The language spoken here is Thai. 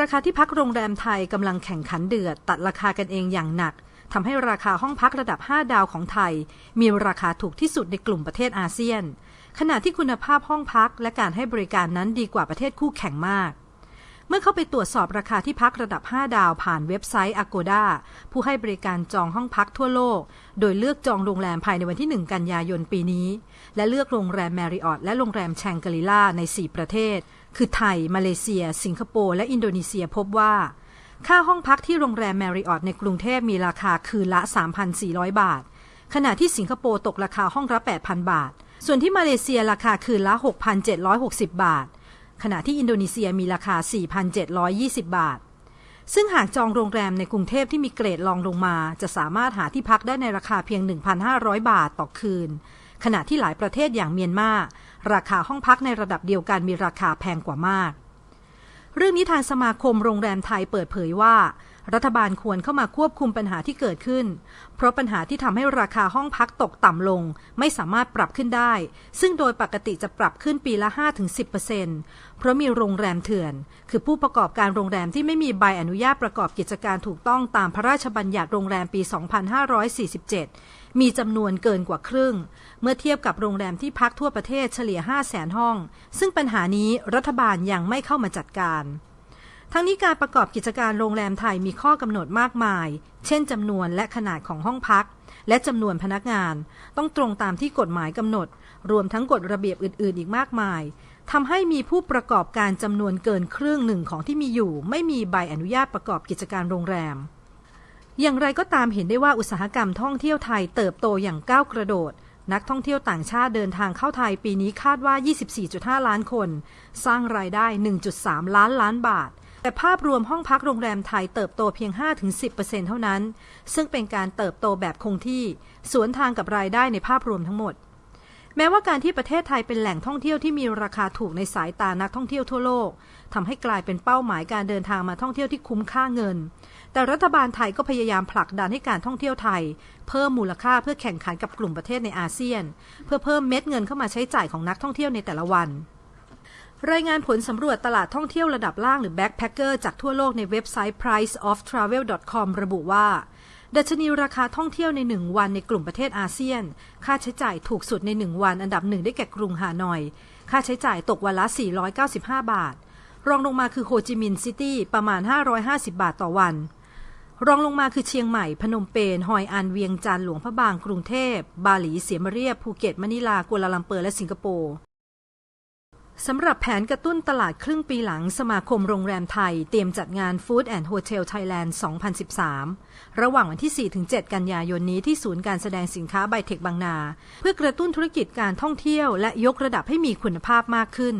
ราคาที่พักโรงแรมไทยกำลังแข่งขันเดือด ตัดราคากันเองอย่างหนักทำให้ราคาห้องพักระดับ 5 ดาวของไทย มีราคาถูกที่สุดในกลุ่มประเทศอาเซียน ขณะที่คุณภาพห้องพักและการให้บริการนั้นดีกว่าประเทศคู่แข่งมาก มื่อเข้าไปตรวจสอบราคาที่พักระดับ 5 ดาวผ่านเว็บไซต์ Agoda ผู้ให้บริการจองห้องพักทั่วโลก โดยเลือกจองโรงแรมภายในวันที่ 1 กันยายนปีนี้ และเลือกโรงแรมแมริออตและโรงแรมแชงกรีล่าใน 4 ประเทศ คือไทย มาเลเซีย สิงคโปร์และอินโดนีเซียพบว่าค่าห้องพักที่โรงแรมแมริออตในกรุงเทพมีราคาคืนละ 3,400 บาท ขณะที่สิงคโปร์ตกราคาห้องละ8,000 บาท ส่วนที่มาเลเซียราคาคืนละ 6,760 บาท ขณะที่อินโดนีเซียมีราคา 4,720 บาท ซึ่งหากจองโรงแรมในกรุงเทพที่มีเกรดรองลงมา จะสามารถหาที่พักได้ในราคาเพียง 1,500 บาทต่อคืน ขณะที่หลายประเทศอย่างเมียนมาราคาห้องพักในระดับเดียวกันมีราคาแพงกว่ามาก เรื่องนี้ทางสมาคมโรงแรมไทยเปิดเผยว่า รัฐบาลควรเข้ามาควบคุมปัญหาที่เกิดขึ้น เพราะปัญหาที่ทำให้ราคาห้องพักตกต่ำลง ไม่สามารถปรับขึ้นได้ ซึ่งโดยปกติจะปรับขึ้นปีละ 5-10%เพราะมีโรงแรมเถื่อน คือผู้ประกอบการโรงแรมที่ไม่มีใบอนุญาตประกอบกิจการถูกต้องตามพระราชบัญญัติโรงแรมปี 2547 มีจำนวนเกินกว่าครึ่ง เมื่อเทียบกับโรงแรมที่พักทั่วประเทศเฉลี่ย 5 0 0แสนห้อง ซึ่งปัญหานี้รัฐบาลยังไม่เข้ามาจัดการ ทั้งนี้การประกอบกิจการโรงแรมไทยมีข้อกำหนดมากมาย เช่นจำนวนและขนาดของห้องพัก และจำนวนพนักงาน ต้องตรงตามที่กฎหมายกำหนด รวมทั้งกฎระเบียบอื่น ๆ อีกมากมายทำให้มีผู้ประกอบการจำนวนเกินครึ่งหนึ่งของที่มีอยู่ ไม่มีใบอนุญาตประกอบกิจการโรงแรม อย่างไรก็ตามเห็นได้ว่าอุตสาหกรรมท่องเที่ยวไทยเติบโตอย่างก้าวกระโดด นักท่องเที่ยวต่างชาติเดินทางเข้าไทยปีนี้คาดว่า 24.5 ล้านคน สร้างรายได้ 1.3 ล้านล้านบาท แต่ภาพรวมห้องพักโรงแรมไทยเติบโตเพียง 5-10%เท่านั้น ซึ่งเป็นการเติบโตแบบคงที่สวนทางกับรายได้ในภาพรวมทั้งหมด แม้ว่าการที่ประเทศไทยเป็นแหล่งท่องเที่ยวที่มีราคาถูกในสายตานักท่องเที่ยวทั่วโลกทำให้กลายเป็นเป้าหมายการเดินทางมาท่องเที่ยวที่คุ้มค่าเงิน แต่รัฐบาลไทยก็พยายามผลักดันให้การท่องเที่ยวไทย เพิ่มมูลค่าเพื่อแข่งขันกับกลุ่มประเทศในอาเซียน เพื่อเพิ่มเม็ดเงินเข้ามาใช้จ่ายของนักท่องเที่ยวในแต่ละวัน รายงานผลสำรวจตลาดท่องเที่ยวระดับล่างหรือ Backpacker จากทั่วโลกในเว็บไซต์ priceoftravel.com ระบุว่า ดัชนีราคาท่องเที่ยวในหนึ่งวันในกลุ่มประเทศอาเซียน ค่าใช้จ่ายถูกสุดในหนึ่งวันอันดับหนึ่งได้แก่กรุงฮานอย ค่าใช้จ่ายตกวันละ 495 บาท รองลงมาคือโฮจิมินห์ซิตี้ประมาณ 550 บาทต่อวัน รองลงมาคือเชียงใหม่ พนมเปญ ฮอยอัน เวียงจันทร์ หลวงพระบาง กรุงเทพ บาหลี เสียมเรียบ ภูเก็ต มะนิลา กัวลาลัมเปอร์ และสิงคโปร์ สำหรับแผนกระตุ้นตลาดครึ่งปีหลังสมาคมโรงแรมไทย เตรียมจัดงาน Food and Hotel Thailand 2013 ระหว่างวันที่ 4-7 กันยายนนี้ที่ศูนย์การแสดงสินค้าไบเทคบางนา เพื่อกระตุ้นธุรกิจการท่องเที่ยวและยกระดับให้มีคุณภาพมากขึ้น